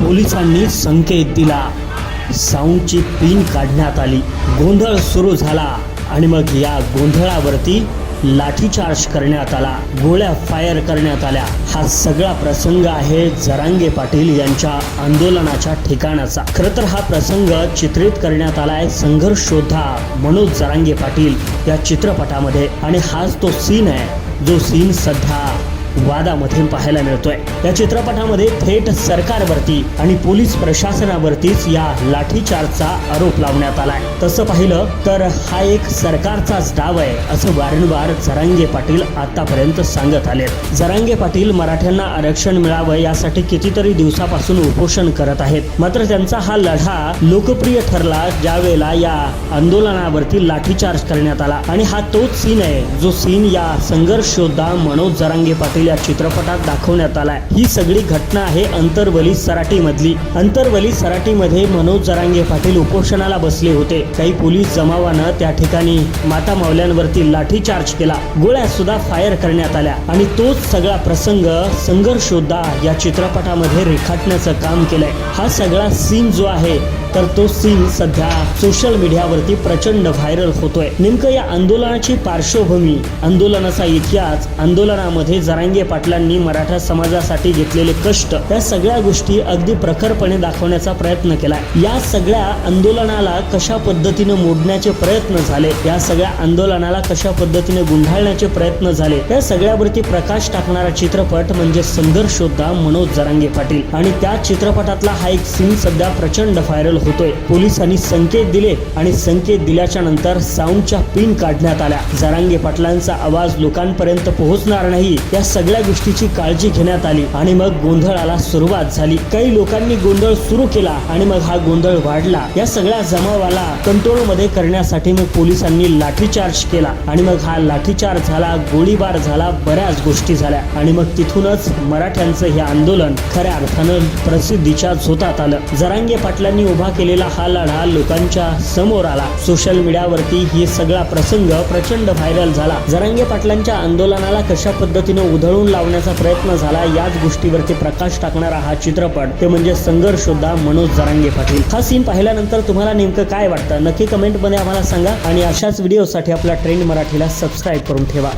पोलिसांनी संकेत दिला. साऊंडची पिन काढण्यात आली. गोंधळ सुरू झाला आणि मग या गोंधळावरती लाठीचार्ज करण्यात आला. गोळ्या फायर करण्यात आल्या. हा सगळा प्रसंग आहे जरांगे पाटील यांच्या आंदोलनाच्या ठिकाणाचा. खरं तर हा प्रसंग चित्रित करण्यात आलाय संघर्ष योद्धा मनोज जरांगे पाटील या चित्रपटामध्ये. आणि हाच तो सीन आहे. जो सीन सध्या वादामध्ये पाहायला मिळतोय. या चित्रपटामध्ये थेट सरकारवरती आणि पोलीस प्रशासनावरतीच या लाठीचार्जचा आरोप लावण्यात आलाय. तसं पाहिलं तर हा एक सरकारचाच डाव आहे असं वारंवार जरांगे पाटील आतापर्यंत सांगत आले जरांगे पाटील मराठ्यांना आरक्षण मिळावं यासाठी कितीतरी दिवसापासून उपोषण करत आहेत. मात्र त्यांचा हा लढा लोकप्रिय ठरला ज्यावेळेला या आंदोलनावरती लाठीचार्ज करण्यात आला. आणि हा तोच सीन आहे जो सीन या संघर्ष योद्धा मनोज जरांगे पाटील या चित्रपटात दाखवण्यात आलाय. ही सगळी घटना आहे अंतरवली सराटी मधली अंतरवली सराटीमध्ये मनोज जरांगे पाटील उपोषणाला बसले होते. काही पोलीस जमावानं त्या ठिकाणी माता मावल्यांवरती लाठीचार्ज केला. गोळ्या सुद्धा फायर करण्यात आल्या. आणि तोच सगळा प्रसंग संघर्षोद्धा या चित्रपटामध्ये रेखाटण्याचं काम केलंय. हा सगळा सीन जो आहे तर तो सीन सध्या सोशल मीडियावरती प्रचंड व्हायरल होतोय. नेमकं या आंदोलनाची पार्श्वभूमी आंदोलनाचा इतिहास आंदोलनामध्ये जरांगे पाटलांनी मराठा समाजासाठी घेतलेले कष्ट या सगळ्या गोष्टी अगदी प्रखरपणे दाखवण्याचा प्रयत्न केलाय. या सगळ्या आंदोलनाला कशा पद्धतीने मोडण्याचे प्रयत्न झाले या सगळ्या आंदोलनाला कशा पद्धतीने गुंढाळण्याचे प्रयत्न झाले या सगळ्यावरती प्रकाश टाकणारा चित्रपट म्हणजे संघर्षोद्धा मनोज जरांगे पाटील. आणि त्या चित्रपटातला हा एक सीन सध्या प्रचंड व्हायरल होतोय. पोलिसांनी संकेत दिले आणि संकेत दिल्याच्या नंतर साऊंडच्या पिन काढण्यात आल्या. जरांगे पाटलांचा आवाज लोकांपर्यंत पोहोचणार नाही या सगळ्या गोष्टीची काळजी घेण्यात आली आणि मग गोंधळाला सुरुवात झाली. काही लोकांनी गोंधळ सुरू केला आणि मग हा गोंधळ वाढला. या सगळ्या जमावाला कंट्रोलमध्ये करण्यासाठी मग पोलिसांनी लाठीचार्ज केला आणि मग हा लाठीचार्ज झाला गोळीबार झाला बऱ्याच गोष्टी झाल्या आणि मग तिथूनच मराठ्यांचं हे आंदोलन खऱ्या अर्थानं प्रसिद्धीच्या झोतात आलं. जरांगे पाटलांनी उभा केलेला हा लढा लोकांच्या समोर आला. सोशल मीडियावरती ही सगळा प्रसंग प्रचंड व्हायरल झाला. जरांगे पाटलांच्या आंदोलनाला कशा पद्धतीने उधळून लावण्याचा प्रयत्न झाला याच गोष्टीवरती प्रकाश टाकणारा हा चित्रपट ते म्हणजे संघर्षोद्धा मनोज जरांगे पाटील. हा सीन पाहिल्यानंतर तुम्हाला नेमकं काय वाटतं? नक्की कमेंटमध्ये आम्हाला सांगा आणि अशाच व्हिडिओसाठी आपला ट्रेंड मराठीला सबस्क्राईब करून ठेवा.